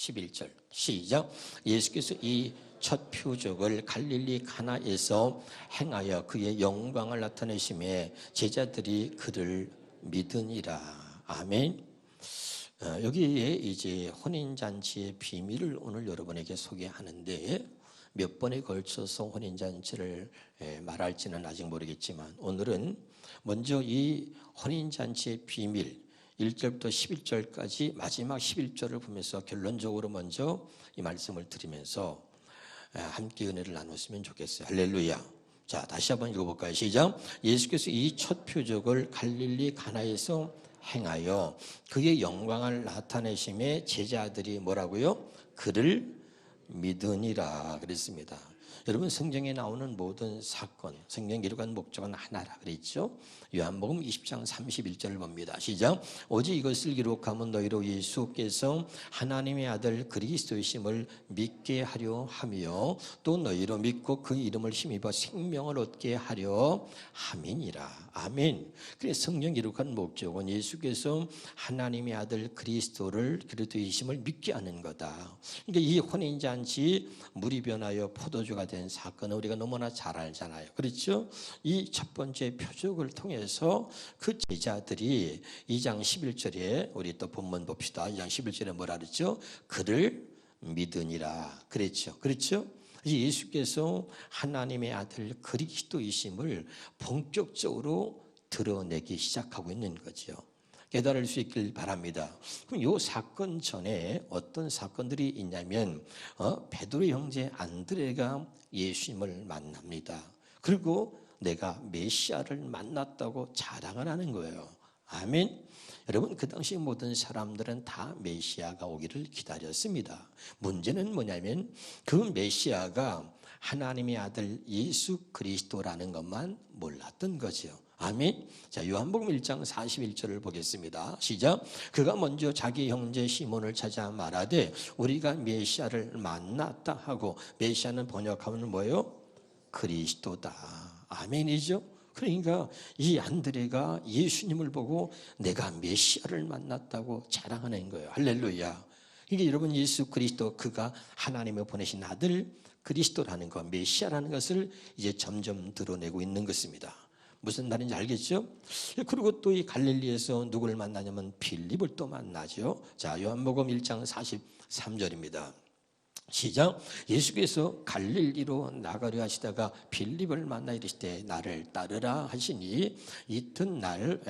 11절. 시작. 예수께서 이 첫 표적을 갈릴리 가나에서 행하여 그의 영광을 나타내심에 제자들이 그를 믿으니라. 아멘. 어, 여기에 이제 혼인잔치의 비밀을 오늘 여러분에게 소개하는데 몇 번에 걸쳐서 혼인잔치를 에, 말할지는 아직 모르겠지만 오늘은 먼저 이 혼인잔치의 비밀 1절부터 11절까지 마지막 11절을 보면서 결론적으로 먼저 이 말씀을 드리면서 에, 함께 은혜를 나눴으면 좋겠어요. 할렐루야. 자, 다시 한번 읽어볼까요? 시작. 예수께서 이 첫 표적을 갈릴리 가나에서 행하여 그의 영광을 나타내심에 제자들이 뭐라고요? 그를 믿으니라 그랬습니다. 여러분 성경에 나오는 모든 사건, 성경 기록한 목적은 하나라 그랬죠. 요한복음 20장 31절을 봅니다. 시작. 오직 이것을 기록하면 너희로 예수께서 하나님의 아들 그리스도이심을 믿게 하려 하며 또 너희로 믿고 그 이름을 힘입어 생명을 얻게 하려 함이니라. 아멘. 그래서 성경 기록한 목적은 예수께서 하나님의 아들 그리스도를 그리스도이심을 믿게 하는 거다. 그러니까 이 혼인 잔치 물이 변하여 포도주가 된 사건은 우리가 너무나 잘 알잖아요. 그렇죠? 이 첫 번째 표적을 통해서 그 제자들이 2장 11절에 우리 또 본문 봅시다. 2장 11절에 뭐라 그랬죠? 그를 믿으니라. 그랬죠. 그렇죠? 예수께서 하나님의 아들 그리스도이심을 본격적으로 드러내기 시작하고 있는 거죠. 깨달을 수 있길 바랍니다. 그럼 이 사건 전에 어떤 사건들이 있냐면 어, 베드로 형제 안드레가 예수님을 만납니다. 그리고 내가 메시아를 만났다고 자랑을 하는 거예요. 아멘. 여러분 그 당시 모든 사람들은 다 메시아가 오기를 기다렸습니다. 문제는 뭐냐면 그 메시아가 하나님의 아들 예수 그리스도라는 것만 몰랐던 거죠. 아멘. 자, 요한복음 1장 41절을 보겠습니다. 시작. 그가 먼저 자기 형제 시몬을 찾아 말하되 우리가 메시아를 만났다 하고 메시아는 번역하면 뭐예요? 그리스도다. 아멘이죠. 그러니까 이 안드레가 예수님을 보고 내가 메시아를 만났다고 자랑하는 거예요. 할렐루야. 이게 여러분 예수 그리스도 그가 하나님의 보내신 아들 그리스도라는 것, 메시아라는 것을 이제 점점 드러내고 있는 것입니다. 무슨 말인지 알겠죠? 그리고 또 이 갈릴리에서 누구를 만나냐면 빌립을 또 만나죠. 자, 요한복음 1장 43절입니다. 시작. 예수께서 갈릴리로 나가려 하시다가 빌립을 만나 이르시되 나를 따르라 하시니 이튿날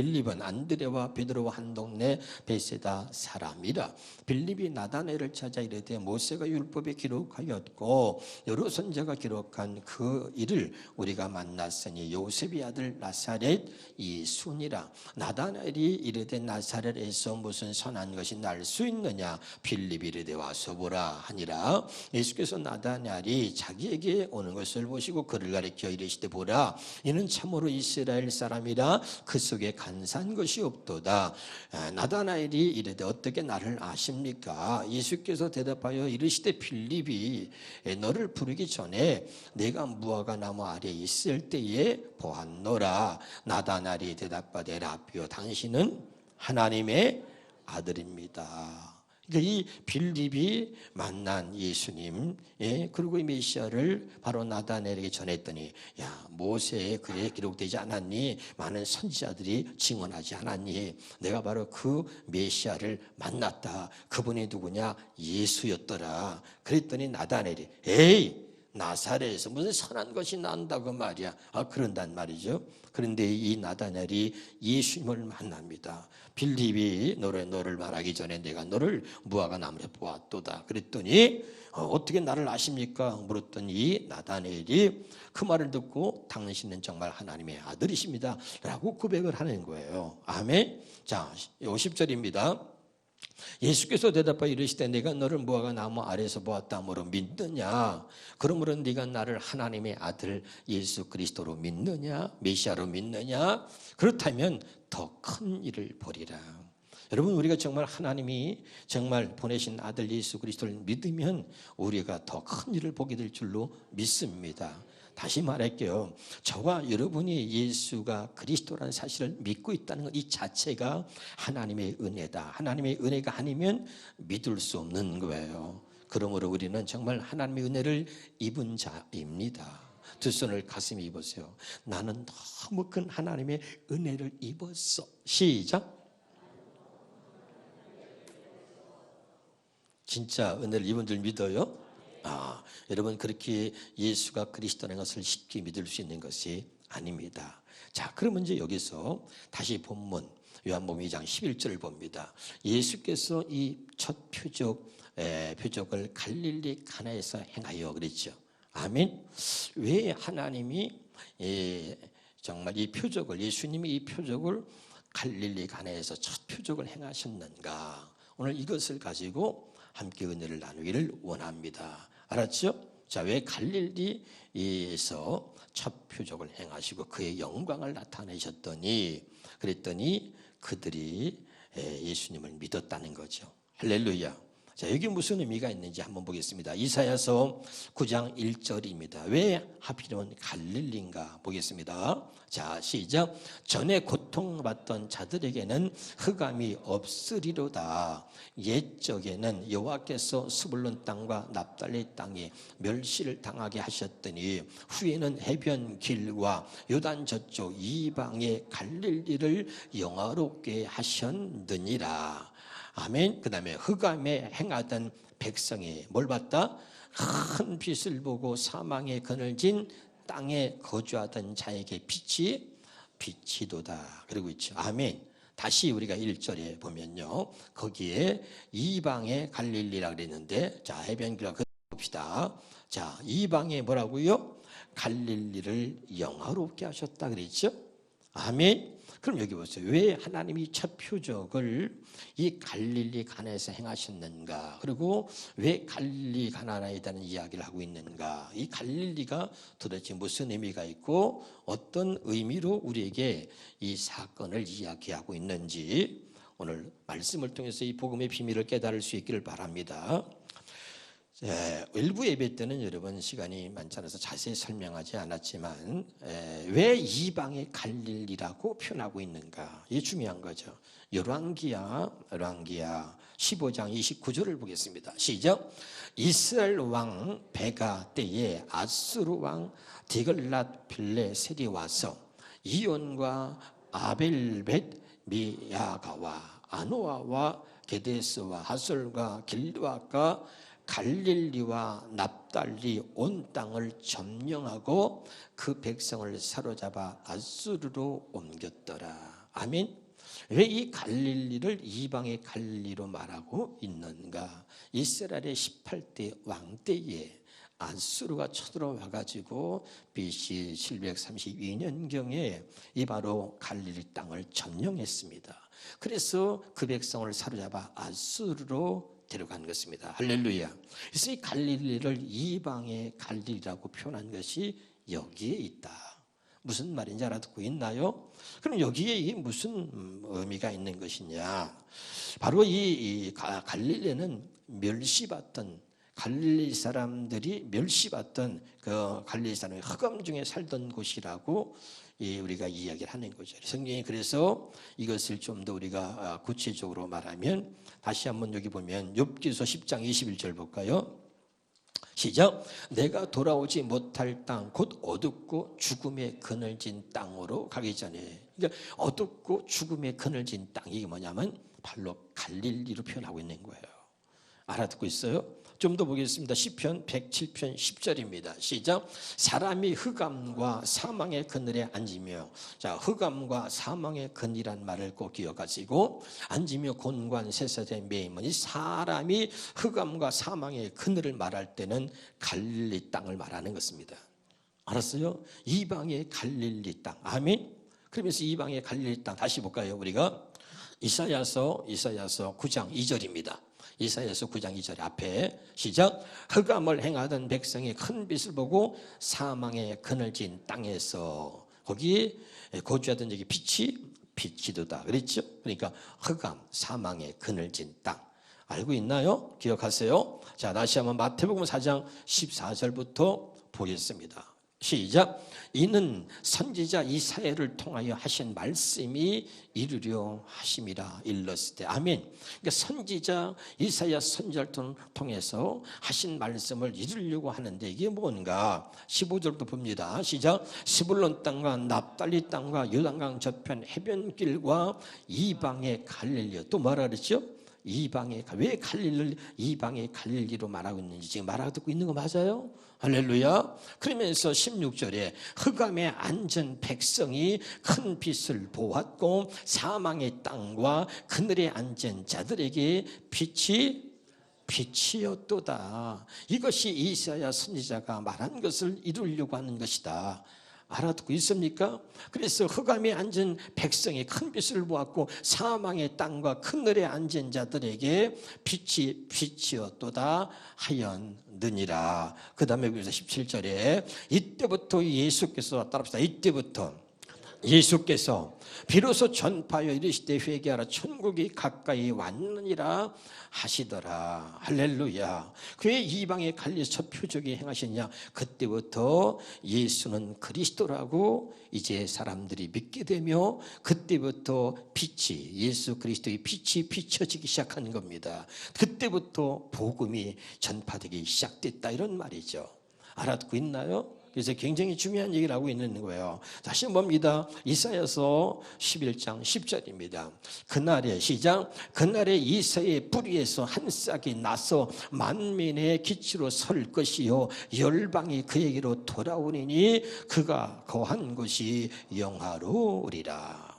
빌립은 안드레와 베드로와 한 동네 베세다 사람이라. 빌립이 나다네를 찾아 이르되 모세가 율법에 기록하였고 여러 선자가 기록한 그 일을 우리가 만났으니 요셉의 아들 나사렛 이순이라. 나다넬이 이르되 나사렛에서 무슨 선한 것이 날 수 있느냐? 빌립이 이르되 와서 보라 하니라. 예수께서 나다넬이 자기에게 오는 것을 보시고 그를 가리켜 이르시되 보라. 이는 참으로 이스라엘 사람이라 그 속에 간사한 것이 없도다. 나다나엘이 이르되 어떻게 나를 아십니까? 예수께서 대답하여 이르시되 필립이 너를 부르기 전에 내가 무화과 나무 아래 있을 때에 보았노라. 나다나엘이 대답하되 라비오 당신은 하나님의 아들입니다. 이 빌립이 만난 예수님, 예, 그리고 이 메시아를 바로 나다넬에게 전했더니, 야 모세에 그에 기록되지 않았니? 많은 선지자들이 증언하지 않았니? 내가 바로 그 메시아를 만났다. 그분이 누구냐? 예수였더라. 그랬더니 나다넬이, 에이, 나사렛에서 무슨 선한 것이 난다고 말이야. 아, 그런단 말이죠. 그런데 이 나다넬이 예수님을 만납니다. 빌립이 너를 너를 말하기 전에 내가 너를 무화과 나무에 보았도다. 그랬더니 어, 떻게 나를 아십니까? 물었더니 나다넬이 그 말을 듣고 당신은 정말 하나님의 아들이십니다. 라고 고백을 하는 거예요. 아멘. 자, 50절입니다. 예수께서 대답하여 이르시되 내가 너를 무화과 나무 아래서 보았다므로 믿느냐? 그러므로 네가 나를 하나님의 아들 예수 그리스도로 믿느냐? 메시아로 믿느냐? 그렇다면 더 큰 일을 보리라. 여러분 우리가 정말 하나님이 정말 보내신 아들 예수 그리스도를 믿으면 우리가 더 큰 일을 보게 될 줄로 믿습니다 다시 말할게요. 저와 여러분이 예수가 그리스도라는 사실을 믿고 있다는 것 이 자체가 하나님의 은혜다. 하나님의 은혜가 아니면 믿을 수 없는 거예요. 그러므로 우리는 정말 하나님의 은혜를 입은 자입니다. 두 손을 가슴에 입으세요. 나는 너무 큰 하나님의 은혜를 입었어. 시작. 진짜 은혜를 입은 줄 믿어요? 아, 여러분 그렇게 예수가 그리스도라는 것을 쉽게 믿을 수 있는 것이 아닙니다. 자, 그러면 이제 여기서 다시 본문 요한복음 2장 11절을 봅니다. 예수께서 이 첫 표적 에, 표적을 갈릴리 가나에서 행하여 그랬죠. 아멘. 왜 하나님이 예, 정말 이 표적을 예수님이 이 표적을 갈릴리 가나에서 첫 표적을 행하셨는가? 오늘 이것을 가지고 함께 은혜를 나누기를 원합니다. 알았죠? 자, 왜 갈릴리에서 첫 표적을 행하시고 그의 영광을 나타내셨더니 그랬더니 그들이 예, 예수님을 믿었다는 거죠. 할렐루야. 자, 여기 무슨 의미가 있는지 한번 보겠습니다. 이사야서 9장 1절입니다. 왜 하필이면 갈릴리인가 보겠습니다. 자, 시작. 전에 고통받던 자들에게는 흑암이 없으리로다. 옛적에는 여호와께서 스불론 땅과 납달리 땅에 멸시를 당하게 하셨더니 후에는 해변 길과 요단 저쪽 이방의 갈릴리를 영화롭게 하셨느니라. 아멘. 그 다음에 흑암에 행하던 백성이 뭘 봤다? 큰 빛을 보고 사망에 그늘진 땅에 거주하던 자에게 빛이 빛이도다. 그러고 있죠. 아멘. 다시 우리가 1절에 보면요. 거기에 이방의 갈릴리라 그랬는데 자, 해변길과 그 봅시다. 자, 이방에 뭐라고요? 갈릴리를 영화롭게 하셨다 그랬죠? 아멘. 그럼 여기 보세요. 왜 하나님이 첫 표적을 이 갈릴리 가나에서 행하셨는가? 그리고 왜 갈릴리 가나에 대한 이야기를 하고 있는가? 이 갈릴리가 도대체 무슨 의미가 있고 어떤 의미로 우리에게 이 사건을 이야기하고 있는지 오늘 말씀을 통해서 이 복음의 비밀을 깨달을 수 있기를 바랍니다. 예, 일부 예배 때는 여러분 시간이 많지 않아서 자세히 설명하지 않았지만 에, 왜 이방의 갈릴리라고 표현하고 있는가 이게 중요한 거죠. 열왕기야 열왕기야 15장 29절을 보겠습니다. 시작. 이스라엘 왕 베가 때에 아수르 왕 디글랏 빌레셀이 와서 이온과 아벨벳 미야가와 아노아와 게데스와 하솔과 길르아가 갈릴리와 납달리 온 땅을 점령하고 그 백성을 사로잡아 아수르로 옮겼더라. 아멘. 왜 이 갈릴리를 이방의 갈릴리로 말하고 있는가? 이스라엘의 18대 왕 때에 아수르가 쳐들어와 가지고 BC 732년경에 이 바로 갈릴리 땅을 점령했습니다. 그래서 그 백성을 사로잡아 아수르로 데려간 것입니다. 할렐루야. 그래서 이 갈릴리를 이방의 갈릴리라고 표현한 것이 여기에 있다. 무슨 말인지 알아듣고 있나요? 그럼 여기에 이게 무슨 의미가 있는 것이냐? 바로 이 갈릴리는 멸시받던 갈릴리 사람들이 멸시받던 그 갈릴리 사람의 흑암 중에 살던 곳이라고 우리가 이야기를 하는 거죠. 성경이 그래서 이것을 좀 더 우리가 구체적으로 말하면 다시 한번 여기 보면 욥기서 10장 21절 볼까요? 시작. 내가 돌아오지 못할 땅, 곧 어둡고 죽음의 그늘진 땅으로 가기 전에. 그러니까 어둡고 죽음의 그늘진 땅 이 게 뭐냐면 바로 갈릴리로 표현하고 있는 거예요. 알아듣고 있어요? 좀 더 보겠습니다. 시편 107편 10절입니다. 시작. 사람이 흑암과 사망의 그늘에 앉으며 자, 흑암과 사망의 그늘이란 말을 꼭 기억하시고 앉으며 곤관 매임은 이 사람이 흑암과 사망의 그늘을 말할 때는 갈릴리 땅을 말하는 것입니다. 알았어요? 이방의 갈릴리 땅. 아멘. 그러면서 이방의 갈릴리 땅 다시 볼까요? 우리가 이사야서 이사야서 9장 2절입니다. 이사야서 9장 2절 앞에 시작 흑암을 행하던 백성이 큰 빛을 보고 사망의 그늘진 땅에서 거기에 거주하던 여기 빛이 빛이도다 그랬죠? 그러니까 흑암 사망의 그늘진 땅 알고 있나요? 기억하세요? 자 다시 한번 마태복음 4장 14절부터 보겠습니다. 시작. 이는 선지자 이사야를 통하여 하신 말씀이 이루려 하심이라 일렀을 때 아멘. 그러니까 선지자 이사야 선지자를 통해서 하신 말씀을 이루려고 하는데 이게 뭔가 15절부터 봅니다. 시작. 스불론 땅과 납달리 땅과 요단강 저편 해변길과 이방의 갈릴리 또 그랬죠? 이방의 왜 갈릴리를 이방의 갈릴리로 말하고 있는지 지금 말하고 듣고 있는 거 맞아요? 할렐루야. 그러면서 16절에 흑암에 앉은 백성이 큰 빛을 보았고 사망의 땅과 그늘에 앉은 자들에게 빛이 빛이었도다. 이것이 이사야 선지자가 말한 것을 이루려고 하는 것이다. 알아듣고 있습니까? 그래서 흑암에 앉은 백성이 큰 빛을 보았고 사망의 땅과 그늘에 앉은 자들에게 빛이 빛이었도다 하였느니라. 그 다음에 그래서 17절에 이때부터 예수께서 따라합시다. 이때부터 예수께서 비로소 전파하여 이르시되 회개하라. 천국이 가까이 왔느니라 하시더라. 할렐루야. 그의 이방에 갈려서 첫 표적이 행하셨냐? 그때부터 예수는 그리스도라고 이제 사람들이 믿게 되며 그때부터 빛이 예수 그리스도의 빛이 비춰지기 시작한 겁니다. 그때부터 복음이 전파되기 시작됐다. 이런 말이죠. 알아듣고 있나요? 그래서 굉장히 중요한 얘기를 하고 있는 거예요. 다시 봅니다. 이사야서 11장 10절입니다. 그날에 시작 그날에 이사의 뿌리에서 한 싹이 나서 만민의 기치로 설 것이요 열방이 그에게로 돌아오니 그가 거한 곳이 영화로우리라.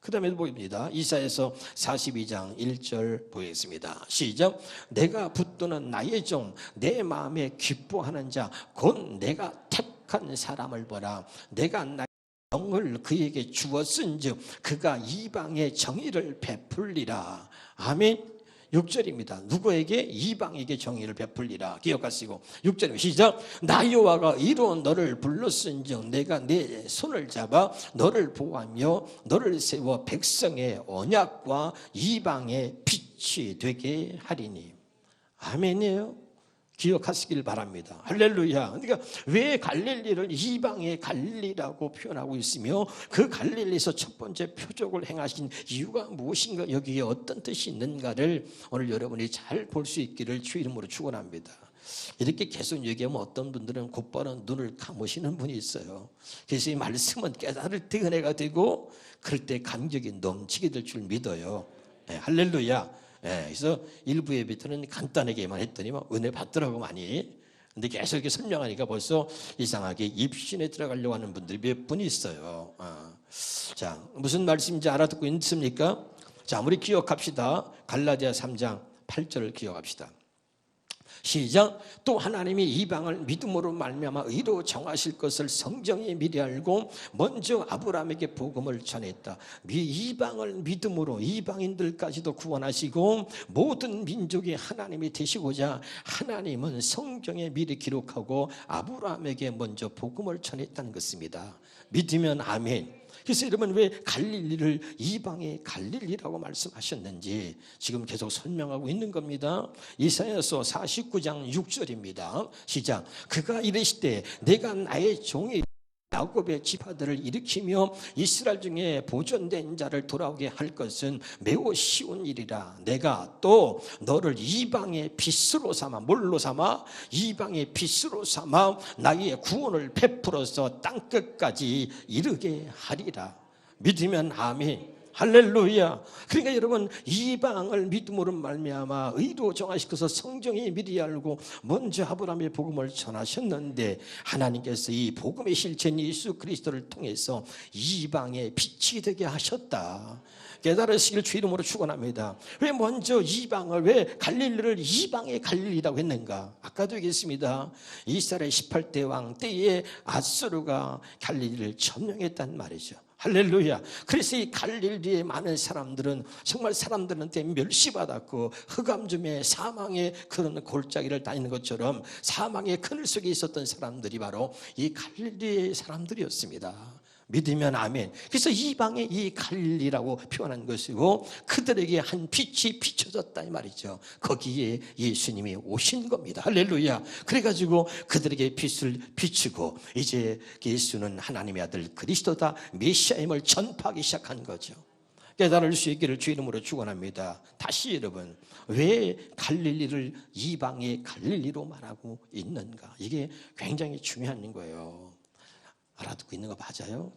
그 다음에 보입니다. 이사에서 42장 1절 보겠습니다. 시작. 내가 붙드는 나의 종, 내 마음에 기뻐하는 자, 곧 내가 택 한 사람을 보라. 내가 나의 영을 그에게 주었은즉 그가 이방의 정의를 베풀리라. 아멘. 6절입니다. 누구에게? 이방에게 정의를 베풀리라. 기억하시고. 6절 시작. 나 여호와가 이로 너를 불렀은즉 내가 내 손을 잡아 너를 보호하며 너를 세워 백성의 언약과 이방의 빛이 되게 하리니. 아멘이에요. 기억하시길 바랍니다. 할렐루야. 그러니까 왜 갈릴리를 이방의 갈릴리라고 표현하고 있으며 그 갈릴리에서 첫 번째 표적을 행하신 이유가 무엇인가 여기에 어떤 뜻이 있는가를 오늘 여러분이 잘 볼 수 있기를 주 이름으로 축원합니다. 이렇게 계속 얘기하면 어떤 분들은 곧바로 눈을 감으시는 분이 있어요. 그래서 이 말씀은 깨달을 때 은혜가 되고 그럴 때 감격이 넘치게 될 줄 믿어요. 네, 할렐루야. 예, 그래서 일부 예배 때는 간단하게만 했더니 막 은혜 받더라고 많이. 근데 계속 이렇게 설명하니까 벌써 이상하게 입신에 들어가려고 하는 분들이 몇분 있어요. 어. 자, 무슨 말씀인지 알아듣고 있습니까? 자, 우리 기억합시다. 갈라디아 3장 8절을 기억합시다. 시작. 또 하나님이 이방을 믿음으로 말미암아 의로 정하실 것을 성경이 미리 알고 먼저 아브라함에게 복음을 전했다. 이방을 믿음으로 이방인들까지도 구원하시고 모든 민족이 하나님이 되시고자 하나님은 성경에 미리 기록하고 아브라함에게 먼저 복음을 전했다는 것입니다. 믿으면 아멘. 그래서 여러분 왜 갈릴리를 이방의 갈릴리라고 말씀하셨는지 지금 계속 설명하고 있는 겁니다. 이사야서 49장 6절입니다. 시작. 그가 이르시되 내가 나의 종이 야곱의 지파들을 일으키며 이스라엘 중에 보존된 자를 돌아오게 할 것은 매우 쉬운 일이라. 내가 또 너를 이방의 빛으로 삼아 뭘로 삼아? 이방의 빛으로 삼아 나의 구원을 베풀어서 땅 끝까지 이르게 하리라. 믿으면 아멘 할렐루야. 그러니까 여러분 이방을 믿음으로 말미암아 의로 정하시켜서 성경이 미리 알고 먼저 아브라함의 복음을 전하셨는데 하나님께서 이 복음의 실체인 예수 그리스도를 통해서 이방의 빛이 되게 하셨다. 깨달으시길 주 이름으로 축원합니다. 왜 먼저 이방을 왜 갈릴리를 이방의 갈릴리라고 했는가? 아까도 얘기했습니다. 이스라엘 18대 왕 때에 아수르가 갈릴리를 점령했단 말이죠. 할렐루야. 그래서 이 갈릴리에 많은 사람들은 정말 사람들한테 멸시받았고 흑암중에 사망의 그런 골짜기를 다니는 것처럼 사망의 그늘 속에 있었던 사람들이 바로 이 갈릴리의 사람들이었습니다. 믿으면 아멘. 그래서 이방의 이 갈릴리라고 표현한 것이고 그들에게 한 빛이 비춰졌다 이 말이죠. 거기에 예수님이 오신 겁니다. 할렐루야. 그래가지고 그들에게 빛을 비추고 이제 예수는 하나님의 아들 그리스도다 메시아임을 전파하기 시작한 거죠. 깨달을 수 있기를 주 이름으로 축원합니다. 다시 여러분 왜 갈릴리를 이방의 갈릴리로 말하고 있는가? 이게 굉장히 중요한 거예요. 알아듣고 있는 거 맞아요?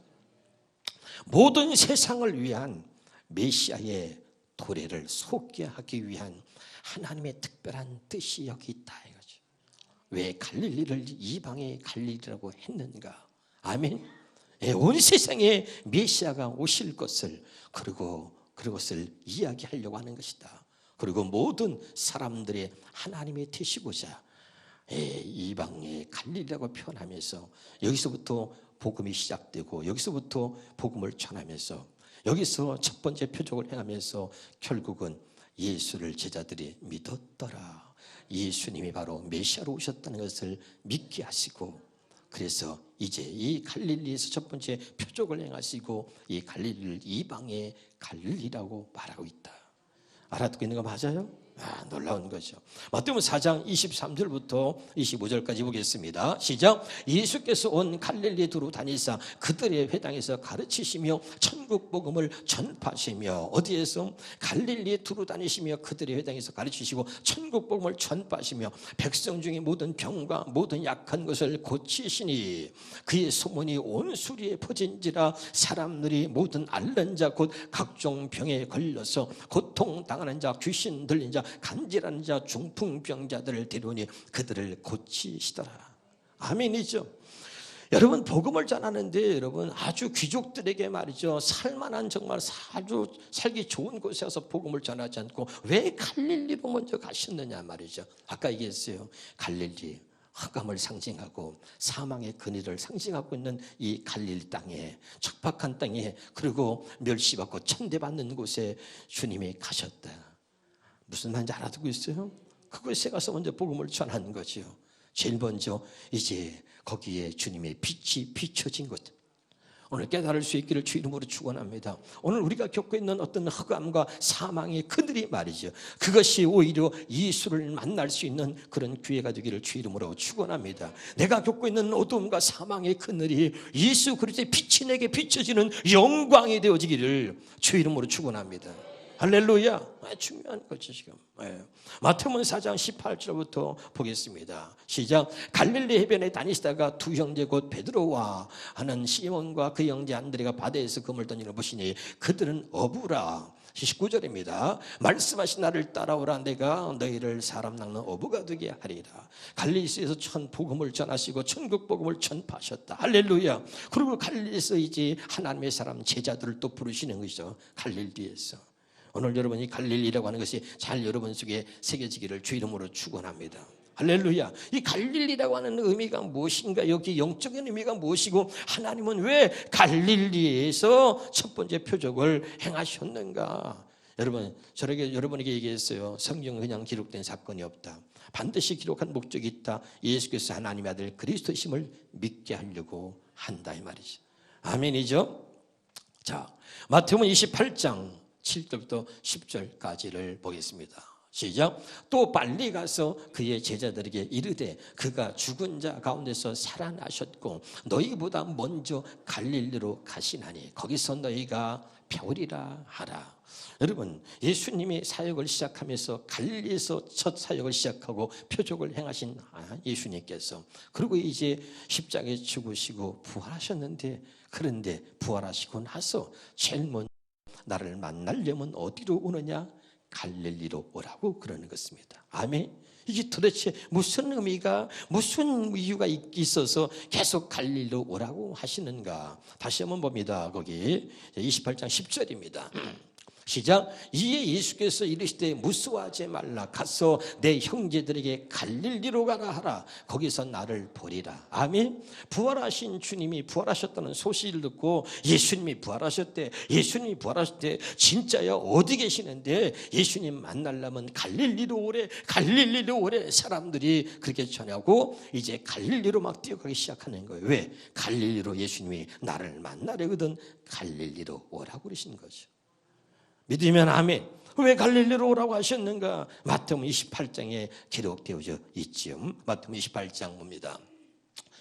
모든 세상을 위한 메시아의 도래를 속게 하기 위한 하나님의 특별한 뜻이 여기 있다 이거죠. 왜 갈릴리를 이방의 갈릴리라고 했는가? 아멘. 예, 온 세상에 메시아가 오실 것을 그리고 그것을 이야기하려고 하는 것이다. 그리고 모든 사람들의 하나님의 되시고자 예, 이방의 갈릴리라고 표현하면서 여기서부터 복음이 시작되고 여기서부터 복음을 전하면서 여기서 첫 번째 표적을 행하면서 결국은 예수를 제자들이 믿었더라. 예수님이 바로 메시아로 오셨다는 것을 믿게 하시고 그래서 이제 이 갈릴리에서 첫 번째 표적을 행하시고 이 갈릴리를 이방의 갈릴리라고 말하고 있다. 알아듣고 있는 거 맞아요? 아, 놀라운 거죠. 마태복음 4장 23절부터 25절까지 보겠습니다. 시작. 예수께서 온 갈릴리에 두루 다니사 그들의 회당에서 가르치시며 천국 복음을 전파하시며 어디에서 갈릴리에 두루 다니시며 그들의 회당에서 가르치시고 천국 복음을 전파하시며 백성 중에 모든 병과 모든 약한 것을 고치시니 그의 소문이 온 수리에 퍼진지라 사람들이 모든 앓는 자 곧 각종 병에 걸려서 고통 당하는 자 귀신 들린 자 간질하는 자 중풍병자들을 데려오니 그들을 고치시더라. 아멘이죠. 여러분 복음을 전하는데 여러분 아주 귀족들에게 말이죠 살만한 정말 아주 살기 좋은 곳에 서 복음을 전하지 않고 왜 갈릴리로 먼저 가셨느냐 말이죠 아까 얘기했어요 갈릴리 흑암을 상징하고 사망의 근위를 상징하고 있는 이 갈릴 땅에 척박한 땅에 그리고 멸시받고 천대받는 곳에 주님이 가셨다 무슨 말인지 알아듣고 있어요? 그곳에 가서 먼저 복음을 전하는 거지요. 제일 먼저 이제 거기에 주님의 빛이 비춰진 것. 오늘 깨달을 수 있기를 주 이름으로 축원합니다. 오늘 우리가 겪고 있는 어떤 흑암과 사망의 그늘이 말이죠. 그것이 오히려 예수를 만날 수 있는 그런 기회가 되기를 주 이름으로 축원합니다. 내가 겪고 있는 어둠과 사망의 그늘이 예수 그리스도의 빛이 내게 비춰지는 영광이 되어지기를 주 이름으로 축원합니다. 할렐루야. 아, 중요한 거죠, 지금. 예. 마태복음 4장 18절부터 보겠습니다. 시작. 갈릴리 해변에 다니시다가 두 형제 곧 베드로와 하는 시몬과 그 형제 안드레가 바다에서 금을 던지는 보시니 그들은 어부라. 19절입니다. 말씀하신 나를 따라오라 내가 너희를 사람 낚는 어부가 되게 하리라. 갈릴리에서 천 복음을 전하시고 천국 복음을 전파하셨다. 할렐루야. 그리고 갈릴리에서 이제 하나님의 사람 제자들을 또 부르시는 것이죠. 갈릴리에서. 오늘 여러분이 갈릴리라고 하는 것이 잘 여러분 속에 새겨지기를 주 이름으로 축원합니다. 할렐루야. 이 갈릴리라고 하는 의미가 무엇인가? 여기 영적인 의미가 무엇이고 하나님은 왜 갈릴리에서 첫 번째 표적을 행하셨는가? 여러분, 저에게 여러분에게 얘기했어요. 성경은 그냥 기록된 사건이 없다. 반드시 기록한 목적이 있다. 예수께서 하나님의 아들 그리스도심을 믿게 하려고 한다 이 말이죠. 아멘이죠? 자, 마태복음 28장 7절부터 10절까지를 보겠습니다. 시작. 또 빨리 가서 그의 제자들에게 이르되 그가 죽은 자 가운데서 살아나셨고 너희보다 먼저 갈릴리로 가시나니 거기서 너희가 배우리라 하라. 여러분 예수님이 사역을 시작하면서 갈릴리에서 첫 사역을 시작하고 표적을 행하신 예수님께서 그리고 이제 십자가에 죽으시고 부활하셨는데 그런데 부활하시고 나서 제일 나를 만나려면 어디로 오느냐? 갈릴리로 오라고 그러는 것입니다. 아멘. 이게 도대체 무슨 의미가 무슨 이유가 있어서 계속 갈릴리로 오라고 하시는가? 다시 한번 봅니다. 거기 28장 10절입니다. 시작. 이에 예수께서 이르시되 무수하지 말라. 가서 내 형제들에게 갈릴리로 가라 하라. 거기서 나를 보리라. 아멘. 부활하신 주님이 부활하셨다는 소식을 듣고 예수님이 부활하셨대. 예수님이 부활하셨대. 진짜야 어디 계시는데 예수님 만나려면 갈릴리로 오래. 갈릴리로 오래. 사람들이 그렇게 전하고 이제 갈릴리로 막 뛰어가기 시작하는 거예요. 왜? 갈릴리로 예수님이 나를 만나려거든 갈릴리로 오라고 그러신 거죠. 믿으면 아멘. 왜 갈릴리로 오라고 하셨는가? 마태복음 28장에 기록되어져 있지요. 마태복음 28장 봅니다.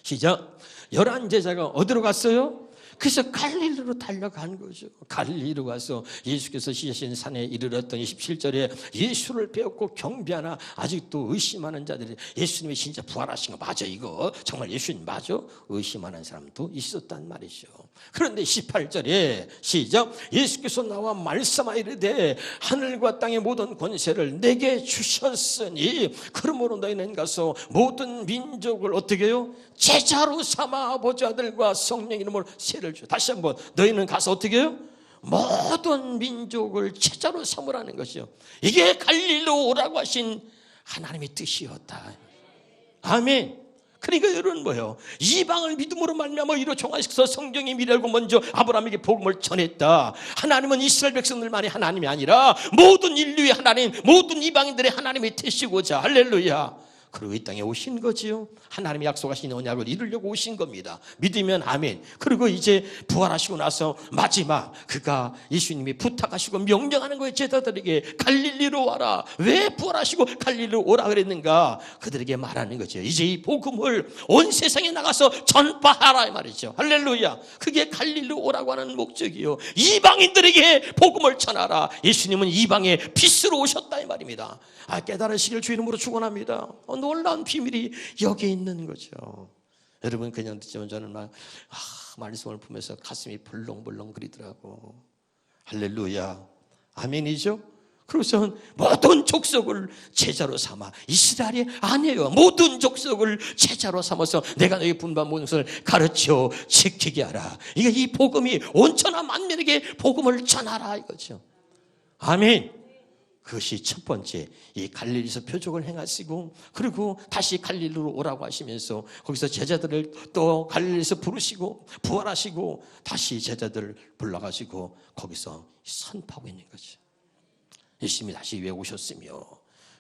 시작. 열한 제자가 어디로 갔어요? 그래서 갈릴리로 달려간 거죠. 갈릴리로 가서 예수께서 시신 산에 이르렀더니 17절에 예수를 배웠고 경비하나 아직도 의심하는 자들이 예수님이 진짜 부활하신 거 맞아 이거 정말 예수님 맞아? 의심하는 사람도 있었단 말이죠. 그런데 18절에 시작 예수께서 나와 말씀하 이르되 하늘과 땅의 모든 권세를 내게 주셨으니 그러므로 너희는 가서 모든 민족을 어떻게 해요? 제자로 삼아 아버지 아들과 성령 이름으로 세를 주. 다시 한번 너희는 가서 어떻게 해요? 모든 민족을 제자로 삼으라는 것이요. 이게 갈릴로 오라고 하신 하나님의 뜻이었다. 아멘. 그러니까 여러분 뭐요? 이방을 믿음으로 말미암아 이로 종하시서 성경이 미래고 먼저 아브라함에게 복음을 전했다. 하나님은 이스라엘 백성들만이 하나님이 아니라 모든 인류의 하나님, 모든 이방인들의 하나님이 되시고자 할렐루야. 그리고 이 땅에 오신 거지요. 하나님이 약속하신 언약을 이루려고 오신 겁니다. 믿으면 아멘. 그리고 이제 부활하시고 나서 마지막 그가 예수님이 부탁하시고 명령하는 거예요. 제자들에게 갈릴리로 와라. 왜 부활하시고 갈릴리로 오라 그랬는가? 그들에게 말하는 거죠. 이제 이 복음을 온 세상에 나가서 전파하라 이 말이죠. 할렐루야. 그게 갈릴리로 오라고 하는 목적이요. 이방인들에게 복음을 전하라. 예수님은 이방의 빛으로 오셨다 이 말입니다. 아, 깨달으시길 주 이름으로 축원합니다. 어, 놀라운 비밀이 여기 있는 거죠. 여러분 그냥 듣지만 저는 막 아, 말씀을 보면서 가슴이 벌렁벌렁 그리더라고. 할렐루야. 아멘이죠? 그래서 모든 족속을 제자로 삼아 이스라엘이 아니에요. 모든 족속을 제자로 삼아서 내가 너희 분반 모든 것을 가르쳐 지키게 하라. 이게 이 복음이 온천하 만민에게 복음을 전하라 이거죠. 아멘. 그것이 첫 번째 이 갈릴리에서 표적을 행하시고 그리고 다시 갈릴리로 오라고 하시면서 거기서 제자들을 또 갈릴리에서 부르시고 부활하시고 다시 제자들을 불러가지고 거기서 선포하고 있는 거죠. 예수님이 다시 왜 오셨으며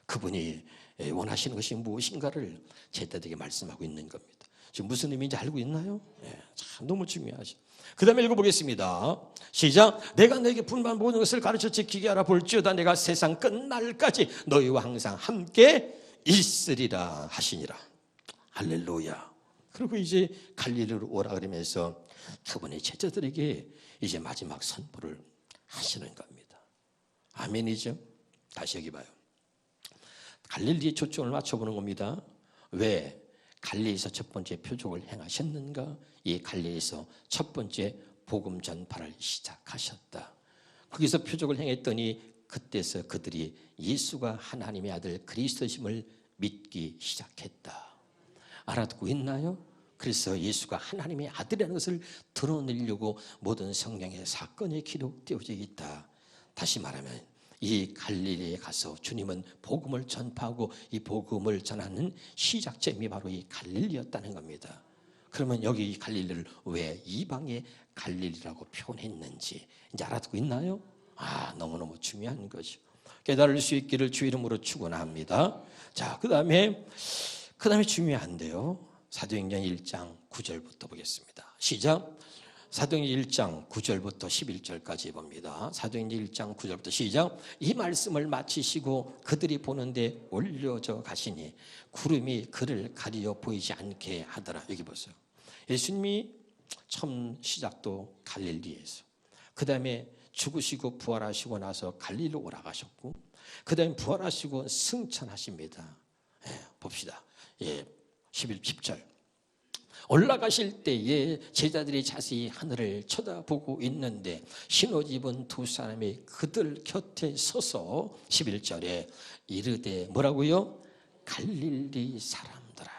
그분이 원하시는 것이 무엇인가를 제자들에게 말씀하고 있는 겁니다. 지금 무슨 의미인지 알고 있나요? 네, 참 너무 중요하죠. 그 다음에 읽어보겠습니다. 시작. 내가 너에게 분반 모든 것을 가르쳐 지키게 하라 볼지어다 내가 세상 끝날까지 너희와 항상 함께 있으리라 하시니라. 할렐루야. 그리고 이제 갈릴리로 오라 그러면서 그분의 제자들에게 이제 마지막 선포를 하시는 겁니다. 아멘이죠? 다시 여기 봐요. 갈릴리에 초점을 맞춰보는 겁니다. 왜? 갈릴리에서 첫 번째 표적을 행하셨는가? 이 갈릴리에서 첫 번째 복음 전파를 시작하셨다. 거기서 표적을 행했더니 그때서 그들이 예수가 하나님의 아들 그리스도심을 믿기 시작했다. 알아듣고 있나요? 그래서 예수가 하나님의 아들이라는 것을 드러내려고 모든 성경의 사건이 기록되어져 있다. 다시 말하면 이 갈릴리에 가서 주님은 복음을 전파하고 이 복음을 전하는 시작점이 바로 이 갈릴리였다는 겁니다. 그러면 여기 이 갈릴리를 왜 이방의 갈릴리라고 표현했는지 이제 알아듣고 있나요? 아, 너무너무 중요한 거죠. 깨달을 수 있기를 주 이름으로 축원합니다. 자, 그다음에 그다음에 중요한데요. 사도행전 1장 9절부터 보겠습니다. 시작. 사도행전 1장 9절부터 11절까지 봅니다. 사도행전 1장 9절부터 시작. 이 말씀을 마치시고 그들이 보는데 올려져 가시니 구름이 그를 가리어 보이지 않게 하더라. 여기 보세요. 예수님이 처음 시작도 갈릴리에서 그 다음에 죽으시고 부활하시고 나서 갈릴리로 올라가셨고 그 다음에 부활하시고 승천하십니다. 예, 봅시다. 예, 11, 10절. 올라가실 때에 제자들이 자세히 하늘을 쳐다보고 있는데 신옷 입은 두 사람이 그들 곁에 서서 11절에 이르되 뭐라고요? 갈릴리 사람들아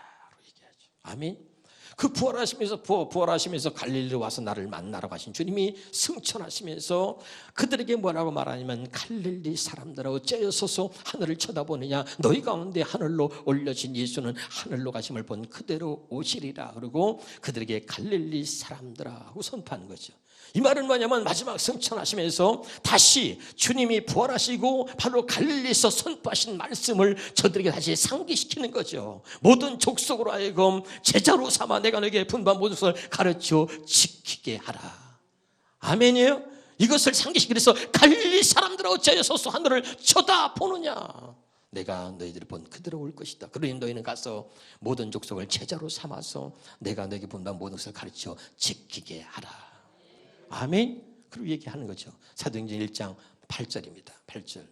얘기하죠. 아멘. 그 부활하시면서 부- 부활하시면서 갈릴리로 와서 나를 만나러 가신 주님이 승천하시면서 그들에게 뭐라고 말하냐면 갈릴리 사람들아 어째여 서서 하늘을 쳐다보느냐 너희 가운데 하늘로 올려진 예수는 하늘로 가심을 본 그대로 오시리라 그러고 그들에게 갈릴리 사람들아 하고 선포하는 거죠. 이 말은 뭐냐면 마지막 승천하시면서 다시 주님이 부활하시고 바로 갈릴리에서 선포하신 말씀을 저들에게 다시 상기시키는 거죠. 모든 족속으로 하여금 제자로 삼아 내가 너에게 분반 모든 것을 가르쳐 지키게 하라. 아멘이에요? 이것을 상기시키기 위해서 갈릴리 사람들아 어찌하여 서서 하늘을 쳐다보느냐. 내가 너희들이 본 그대로 올 것이다. 그러니 너희는 가서 모든 족속을 제자로 삼아서 내가 너에게 분반 모든 것을 가르쳐 지키게 하라. 아멘. 그리고 얘기하는 거죠. 사도행전 1장 8절입니다. 8절.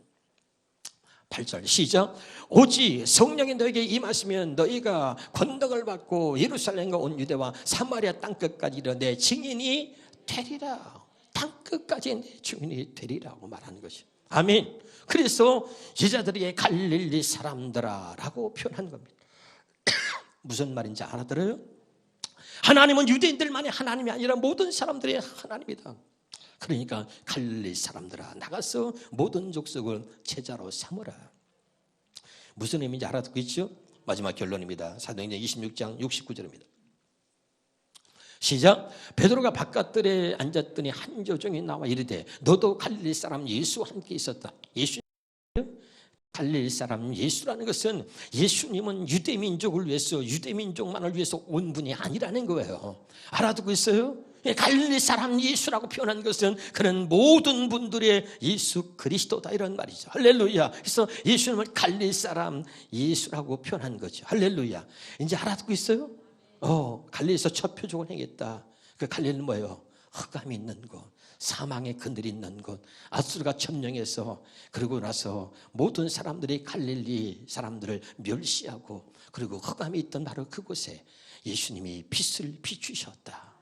8절 시작. 오직 성령이 너에게 임하시면 너희가 권능을 받고 예루살렘과 온 유대와 사마리아 땅 끝까지 이르러 내 증인이 되리라. 땅 끝까지 내 증인이 되리라고 말하는 것이. 아멘. 그래서 제자들에게 갈릴리 사람들아 라고 표현한 겁니다. 무슨 말인지 알아들어요? 하나님은 유대인들만이 하나님이 아니라 모든 사람들의 하나님이다. 그러니까 갈릴리 사람들아 나가서 모든 족속을 제자로 삼으라. 무슨 의미인지 알아듣고 있죠? 마지막 결론입니다. 사도행전 26장 69절입니다. 시작. 베드로가 바깥들에 앉았더니 한 조정이 나와 이르되 너도 갈릴리 사람 예수와 함께 있었다. 예수 갈릴 사람 예수라는 것은 예수님은 유대 민족을 위해서 유대 민족만을 위해서 온 분이 아니라는 거예요. 알아두고 있어요? 예, 갈릴 사람 예수라고 표현한 것은 그런 모든 분들의 예수 그리스도다 이런 말이죠. 할렐루야. 그래서 예수님을 갈릴 사람 예수라고 표현한 거죠. 할렐루야. 이제 알아듣고 있어요? 어, 갈릴에서 첫 표적을 행했다. 그 갈릴은 뭐예요? 흑암이 있는 곳, 사망의 그늘이 있는 곳, 아수르가 점령해서 그러고 나서 모든 사람들이 갈릴리 사람들을 멸시하고 그리고 흑암이 있던 바로 그곳에 예수님이 빛을 비추셨다.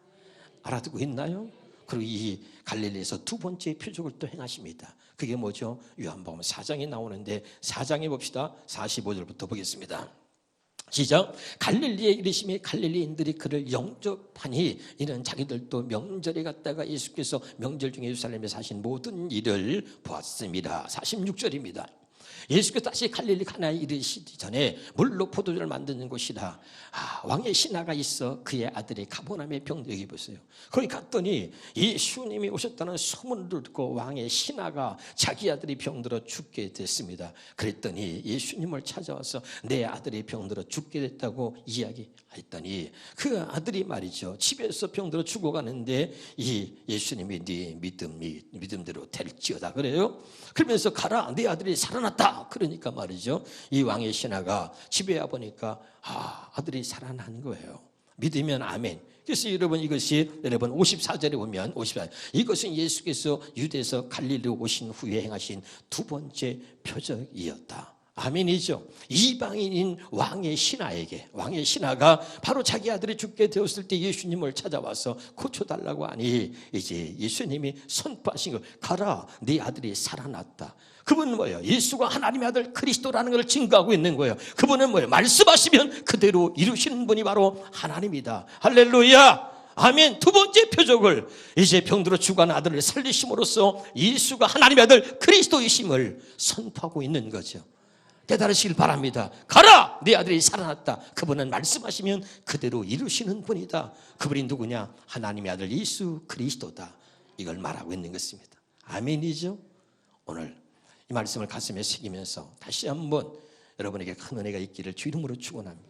알아두고 있나요? 그리고 이 갈릴리에서 두 번째 표적을 또 행하십니다. 그게 뭐죠? 요한복음 4장에 나오는데 4장에 봅시다. 45절부터 보겠습니다. 시작. 갈릴리에 이르심에 갈릴리인들이 그를 영접하니 이는 자기들도 명절에 갔다가 예수께서 명절 중에 예루살렘에 사신 모든 일을 보았습니다. 46절입니다. 예수께서 다시 갈릴리 가나에 이르시기 전에 물로 포도주를 만드는 곳이다. 아, 왕의 신하가 있어 그의 아들이 가보남의 병 여기 보세요. 거기 갔더니 예수님이 오셨다는 소문을 듣고 왕의 신하가 자기 아들이 병들어 죽게 됐습니다. 그랬더니 예수님을 찾아와서 내 아들이 병들어 죽게 됐다고 이야기했더니 그 아들이 말이죠. 집에서 병들어 죽어가는데 이 예수님이 네 믿음이 믿음대로 될지어다 그래요. 그러면서 가라 네 아들이 살아났다. 그러니까 말이죠. 이 왕의 신하가 집에 와 보니까 아 아들이 살아난 거예요. 믿으면 아멘. 그래서 여러분 이것이 여러분 54절에 보면 54절 이것은 예수께서 유대에서 갈릴리로 오신 후에 행하신 두 번째 표적이었다. 아멘이죠. 이방인인 왕의 신하에게 왕의 신하가 바로 자기 아들이 죽게 되었을 때 예수님을 찾아와서 고쳐달라고 하니 이제 예수님이 선포하신 거 가라 네 아들이 살아났다. 그분은 뭐예요? 예수가 하나님의 아들 그리스도라는 것을 증거하고 있는 거예요. 그분은 뭐예요? 말씀하시면 그대로 이루시는 분이 바로 하나님이다. 할렐루야. 아멘. 두 번째 표적을 이제 병들어 죽어가는 아들을 살리심으로써 예수가 하나님의 아들 그리스도이심을 선포하고 있는 거죠. 깨달으시길 바랍니다. 가라! 네 아들이 살아났다. 그분은 말씀하시면 그대로 이루시는 분이다. 그분이 누구냐? 하나님의 아들 예수 그리스도다. 이걸 말하고 있는 것입니다. 아멘이죠? 오늘 이 말씀을 가슴에 새기면서 다시 한번 여러분에게 큰 은혜가 있기를 주 이름으로 축원합니다.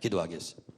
기도하겠습니다.